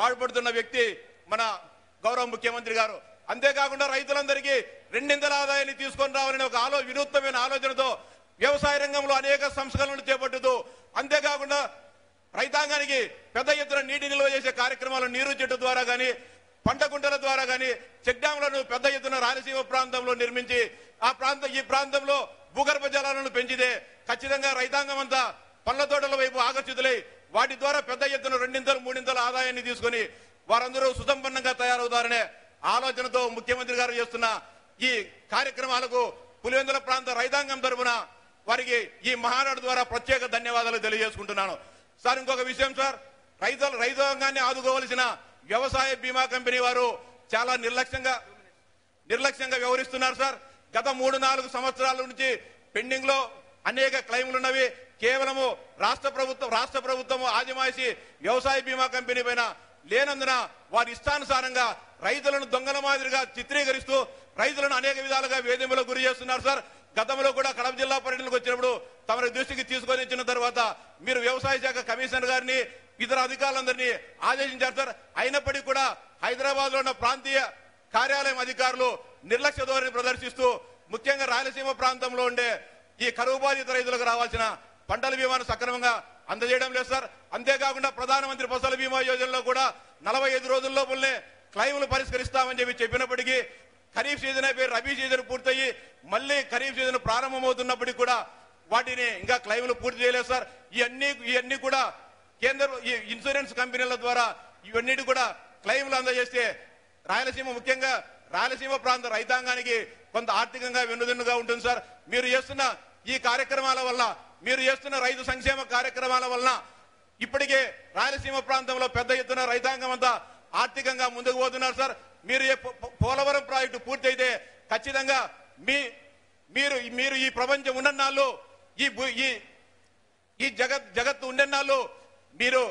పాల్పడుతున్న వ్యక్తి మన గౌరవ ముఖ్యమంత్రి గారు. అంతేకాకుండా రైతులందరికీ రెండింతల ఆదాయాన్ని తీసుకొని రావాలనే ఒక ఆలో వినూత్నమైన ఆలోచనతో వ్యవసాయ రంగంలో అనేక సంస్కరణలు చేపట్టుతూ అంతేకాకుండా రైతాంగానికి పెద్ద ఎత్తున నీటి నిల్వ చేసే కార్యక్రమాలు నీరు చెట్టు ద్వారా కానీ పంట గుంటల ద్వారా కానీ చెక్ డ్యాంలను పెద్ద ఎత్తున రాయలసీమ ప్రాంతంలో నిర్మించి ఆ ప్రాంతం ఈ ప్రాంతంలో భూగర్భ జలాలను పెంచితే ఖచ్చితంగా రైతాంగం అంతా పండ్ల తోటల వైపు ఆకర్షితులై వాటి ద్వారా పెద్ద ఎత్తున రెండింతలు మూడింతల ఆదాయాన్ని తీసుకొని వారందరూ సుసంపన్నంగా తయారవుతారనే ఆలోచనతో ముఖ్యమంత్రి గారు చేస్తున్న ఈ కార్యక్రమాలకు పులివెందుల ప్రాంత రైతాంగం తరపున వారికి ఈ మహానాడు ద్వారా ప్రత్యేక ధన్యవాదాలు తెలియజేసుకుంటున్నాను. సార్ ఇంకొక విషయం సార్. రైతులు రైతాంగాన్ని ఆదుకోవలసిన వ్యవసాయ బీమా కంపెనీ వారు చాలా నిర్లక్ష్యంగా నిర్లక్ష్యంగా వ్యవహరిస్తున్నారు సార్. గత మూడు నాలుగు సంవత్సరాల నుంచి పెండింగ్లో అనేక క్లెయిమ్లు ఉన్నవి కేవలము రాష్ట్ర ప్రభుత్వం రాష్ట్ర ప్రభుత్వం ఆదిమాసి వ్యవసాయ బీమా కంపెనీ పైన లేనందున వారి ఇష్టానుసారంగా రైతులను దొంగల మాదిరిగా చిత్రీకరిస్తూ రైతులను అనేక విధాలుగా వేధింపులకు గురి చేస్తున్నారు సార్. గతంలో కూడా కడప జిల్లా పర్యటనకు వచ్చినప్పుడు తమ దృష్టికి తీసుకొని ఇచ్చిన తర్వాత మీరు వ్యవసాయ శాఖ కమిషనర్ గారిని ఇతర అధికారులందరినీ ఆదేశించారు సార్. అయినప్పటికీ కూడా హైదరాబాద్లో ఉన్న ప్రాంతీయ కార్యాలయం అధికారులు నిర్లక్ష్య ధోరణి ప్రదర్శిస్తూ ముఖ్యంగా రాయలసీమ ప్రాంతంలో ఉండే ఈ కరువు బాధిత రైతులకు రావాల్సిన పంటల బీమాను సక్రమంగా అందజేయడం లేదు సార్. అంతేకాకుండా ప్రధానమంత్రి ఫసల్ బీమా యోజనలో కూడా నలభై ఐదు రోజుల లోపలనే క్లైములు పరిష్కరిస్తామని చెప్పి చెప్పినప్పటికీ ఖరీఫ్ సీజన్ అయిపోయి రబీ సీజన్ పూర్తయ్యి మళ్ళీ ఖరీఫ్ సీజన్ ప్రారంభమవుతున్నప్పటికీ కూడా వాటిని ఇంకా క్లైములు పూర్తి చేయలేదు సార్. ఇవన్నీ ఇవన్నీ కూడా కేంద్ర ఈ ఇన్సూరెన్స్ కంపెనీల ద్వారా ఇవన్నిటి కూడా క్లెయిమ్లు అందజేస్తే రాయలసీమ ముఖ్యంగా రాయలసీమ ప్రాంత రైతాంగానికి కొంత ఆర్థికంగా వెన్నుదన్నుగా ఉంటుంది సార్. మీరు చేస్తున్న ఈ కార్యక్రమాల వల్ల మీరు చేస్తున్న రైతు సంక్షేమ కార్యక్రమాల వలన ఇప్పటికే రాయలసీమ ప్రాంతంలో పెద్ద ఎత్తున రైతాంగం అంతా ఆర్థికంగా ముందుకు పోతున్నారు సార్. మీరు పోలవరం ప్రాజెక్టు పూర్తయితే ఖచ్చితంగా మీ మీరు మీరు ఈ ప్రపంచం ఉండన్నాళ్ళు ఈ ఈ ఈ జగత్ జగత్తు ఉండన్నాళ్ళు మీరు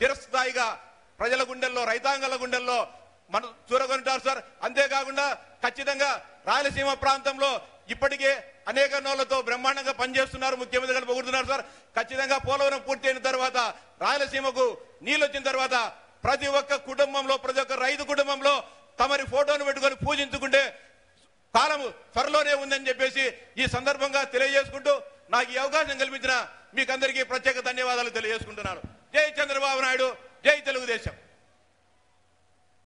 చిరస్థాయిగా ప్రజల గుండెల్లో రైతాంగాల గుండెల్లో మన చూరగొంటారు సార్. అంతేకాకుండా ఖచ్చితంగా రాయలసీమ ప్రాంతంలో ఇప్పటికే అనేక నోళ్ళతో బ్రహ్మాండంగా పనిచేస్తున్నారు ముఖ్యమంత్రి గారు పొగుడుతున్నారు సార్. ఖచ్చితంగా పోలవరం పూర్తయిన తర్వాత రాయలసీమకు నీళ్ళు వచ్చిన తర్వాత ప్రతి ఒక్క కుటుంబంలో ప్రతి ఒక్క రైతు కుటుంబంలో తమరి ఫోటోను పెట్టుకొని పూజించుకుంటే కాలము త్వరలోనే ఉందని చెప్పేసి ఈ సందర్భంగా తెలియజేసుకుంటూ నాకు ఈ అవకాశం కల్పించిన మీకందరికీ ప్రత్యేక ధన్యవాదాలు తెలియజేసుకుంటున్నాను. జై చంద్రబాబు నాయుడు జై తెలుగుదేశం.